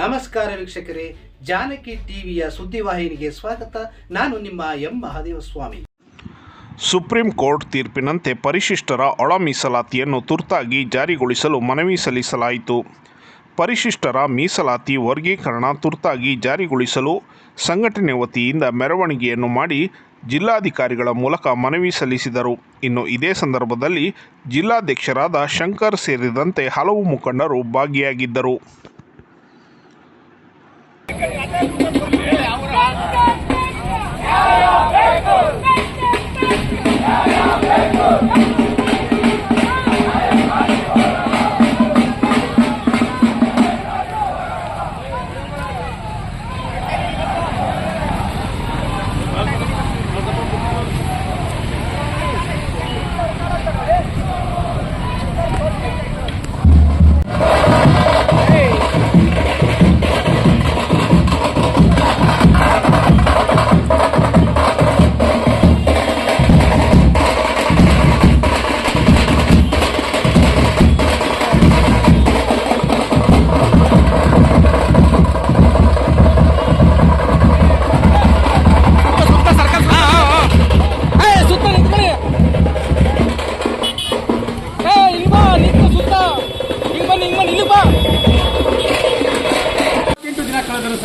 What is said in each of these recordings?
ನಮಸ್ಕಾರ ವೀಕ್ಷಕರೇ, ಜಾನಕಿ ಟಿವಿಯ ಸುದ್ದಿವಾಹಿನಿಗೆ ಸ್ವಾಗತ. ನಾನು ನಿಮ್ಮ M. Mahadeva Swamy supreme court ತೀರ್ಪಿನಂತೆ ಪರಿಶಿಷ್ಟರ ಒಳ ಮೀಸಲಾತಿಯನ್ನು ತುರ್ತಾಗಿ ಜಾರಿಗೊಳಿಸಲು ಮನವಿ ಸಲ್ಲಿಸಲಾಯಿತು. ಪರಿಶಿಷ್ಟರ ಮೀಸಲಾತಿ ವರ್ಗೀಕರಣ ತುರ್ತಾಗಿ ಜಾರಿಗೊಳಿಸಲು ಸಂಘಟನೆ ವತಿಯಿಂದ ಮೆರವಣಿಗೆಯನ್ನು ಮಾಡಿ ಜಿಲ್ಲಾಧಿಕಾರಿಗಳ ಮೂಲಕ ಮನವಿ ಸಲ್ಲಿಸಿದರು. ಇನ್ನು ಇದೇ ಸಂದರ್ಭದಲ್ಲಿ ಜಿಲ್ಲಾಧ್ಯಕ್ಷರಾದ ಶಂಕರ್ ಸೇರಿದಂತೆ ಹಲವು ಮುಖಂಡರು ಭಾಗಿಯಾಗಿದ್ದರು.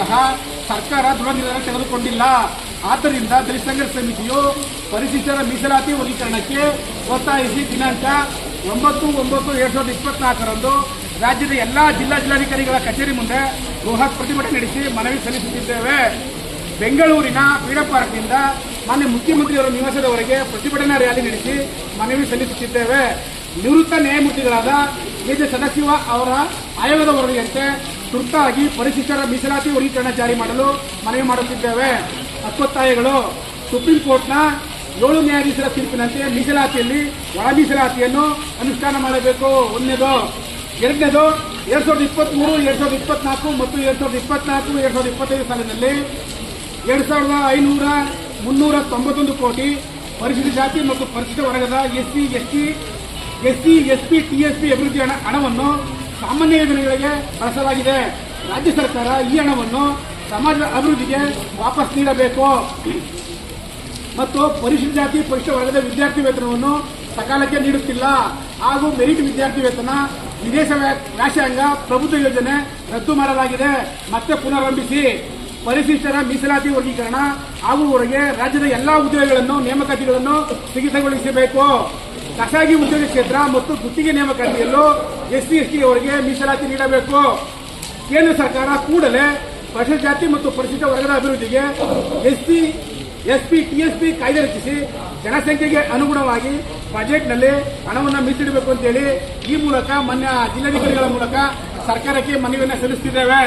ಸಹ ಸರ್ಕಾರ ದೃಢ ನಿರ್ಧಾರ ತೆಗೆದುಕೊಂಡಿಲ್ಲ. ಆದ್ದರಿಂದ ದಲಿತ ಸಂಘರ್ಷ ಸಮಿತಿಯು ಪರಿಶಿಷ್ಟರ ಮೀಸಲಾತಿ ವರ್ಗೀಕರಣಕ್ಕೆ ಒತ್ತಾಯಿಸಿ ದಿನಾಂಕ ಒಂಬತ್ತು ಒಂಬತ್ತು ಎರಡ್ ಸಾವಿರದ ಇಪ್ಪತ್ನಾಲ್ಕರಂದು ರಾಜ್ಯದ ಎಲ್ಲಾ ಜಿಲ್ಲಾ ಜಿಲ್ಲಾಧಿಕಾರಿಗಳ ಕಚೇರಿ ಮುಂದೆ ಬೃಹತ್ ಪ್ರತಿಭಟನೆ ನಡೆಸಿ ಮನವಿ ಸಲ್ಲಿಸುತ್ತಿದ್ದೇವೆ. ಬೆಂಗಳೂರಿನ ಫ್ರೀಡಂ ಪಾರ್ಕ್ನಿಂದ ಮಾನ್ಯ ಮುಖ್ಯಮಂತ್ರಿಯವರ ನಿವಾಸದವರೆಗೆ ಪ್ರತಿಭಟನಾ ರ್ಯಾಲಿ ನಡೆಸಿ ಮನವಿ ಸಲ್ಲಿಸುತ್ತಿದ್ದೇವೆ. ನಿವೃತ್ತ ನ್ಯಾಯಮೂರ್ತಿಗಳಾದ ಎ ಜೆ ಸದಾಶಿವ ಅವರ ಆಯೋಗದ ವರದಿಯಂತೆ ತುರ್ತಾಗಿ ಪರಿಶಿಷ್ಟರ ಮೀಸಲಾತಿ ವರ್ಗೀಕರಣ ಜಾರಿ ಮಾಡಲು ಮನವಿ ಮಾಡುತ್ತಿದ್ದೇವೆ. ಹಕ್ಕೊತ್ತಾಯಗಳು ಸುಪ್ರೀಂ ಕೋರ್ಟ್ನ ಏಳು ನ್ಯಾಯಾಧೀಶರ ತೀರ್ಪಿನಂತೆ ಮೀಸಲಾತಿಯಲ್ಲಿ ಒಳ ಮೀಸಲಾತಿಯನ್ನು ಅನುಷ್ಠಾನ ಮಾಡಬೇಕು. ಒಂದನೇದು, ಎರಡನೇದು, ಎರಡು ಸಾವಿರದ ಇಪ್ಪತ್ಮೂರು, ಎರಡು ಸಾವಿರದ ಇಪ್ಪತ್ನಾಲ್ಕು ಮತ್ತು ಎರಡು ಸಾವಿರದ ಇಪ್ಪತ್ನಾಲ್ಕು, ಎರಡು ಸಾವಿರದ ಇಪ್ಪತ್ತೈದು ಸಾಲಿನಲ್ಲಿ ಎರಡು ಸಾವಿರದ ಐನೂರ ಮುನ್ನೂರ ತೊಂಬತ್ತೊಂದು ಕೋಟಿ ಪರಿಶಿಷ್ಟ ಜಾತಿ ಮತ್ತು ಪರಿಶಿಷ್ಟ ವರ್ಗದ SC, ST, SC, SP, TSP ಅಭಿವೃದ್ಧಿ ಹಣ ಹಣವನ್ನು ಸಾಮಾನ್ಯ ಯೋಜನೆಗಳಿಗೆ ಬಳಸಲಾಗಿದೆ. ರಾಜ್ಯ ಸರ್ಕಾರ ಈ ಹಣವನ್ನು ಸಮಾಜ ಅಭಿವೃದ್ಧಿಗೆ ವಾಪಸ್ ನೀಡಬೇಕು. ಮತ್ತು ಪರಿಶಿಷ್ಟ ಜಾತಿ ಪರಿಶಿಷ್ಟ ವರ್ಗದ ವಿದ್ಯಾರ್ಥಿ ವೇತನವನ್ನು ಸಕಾಲಕ್ಕೆ ನೀಡುತ್ತಿಲ್ಲ. ಹಾಗೂ ಮೆರಿಟ್ ವಿದ್ಯಾರ್ಥಿ ವೇತನ ವಿದೇಶ ವ್ಯಾ- ವ್ಯಾಸಂಗ ಪ್ರಬುದ್ಧ ಯೋಜನೆ ರದ್ದು ಮಾಡಲಾಗಿದೆ. ಮತ್ತೆ ಪುನರಂಭಿಸಿ ಪರಿಶಿಷ್ಟರ ಮೀಸಲಾತಿ ವರ್ಗೀಕರಣ ಆಗುವವರೆಗೆ ರಾಜ್ಯದ ಎಲ್ಲಾ ಉದ್ಯೋಗಗಳನ್ನು ನೇಮಕಾತಿಗಳನ್ನು ಸ್ಥಗಿತಗೊಳಿಸಬೇಕು. ಖಾಸಗಿ ಉದ್ಯೋಗ ಕ್ಷೇತ್ರ ಮತ್ತು ಗುತ್ತಿಗೆ ನೇಮಕಾತಿಯಲ್ಲೂ ಎಸ್ಸಿ ಎಸ್ಟಿ ಅವರಿಗೆ ಮೀಸಲಾತಿ ನೀಡಬೇಕು. ಕೇಂದ್ರ ಸರ್ಕಾರ ಕೂಡಲೇ ಪರಿಶಿಷ್ಟ ಜಾತಿ ಮತ್ತು ಪರಿಶಿಷ್ಟ ವರ್ಗದ ಅಭಿವೃದ್ಧಿಗೆ ಎಸ್ಸಿ ಎಸ್ಪಿ ಟಿಎಸ್ಪಿ ಕಾಯ್ದೆ ರಚಿಸಿ ಜನಸಂಖ್ಯೆಗೆ ಅನುಗುಣವಾಗಿ ಬಜೆಟ್ನಲ್ಲಿ ಹಣವನ್ನು ಮೀಸಲಿಡಬೇಕು ಅಂತೇಳಿ ಈ ಮೂಲಕ ಮಾನ್ಯ ಜಿಲ್ಲಾಧಿಕಾರಿಗಳ ಮೂಲಕ ಸರ್ಕಾರಕ್ಕೆ ಮನವಿಯನ್ನು ಸಲ್ಲಿಸುತ್ತಿದ್ದೇವೆ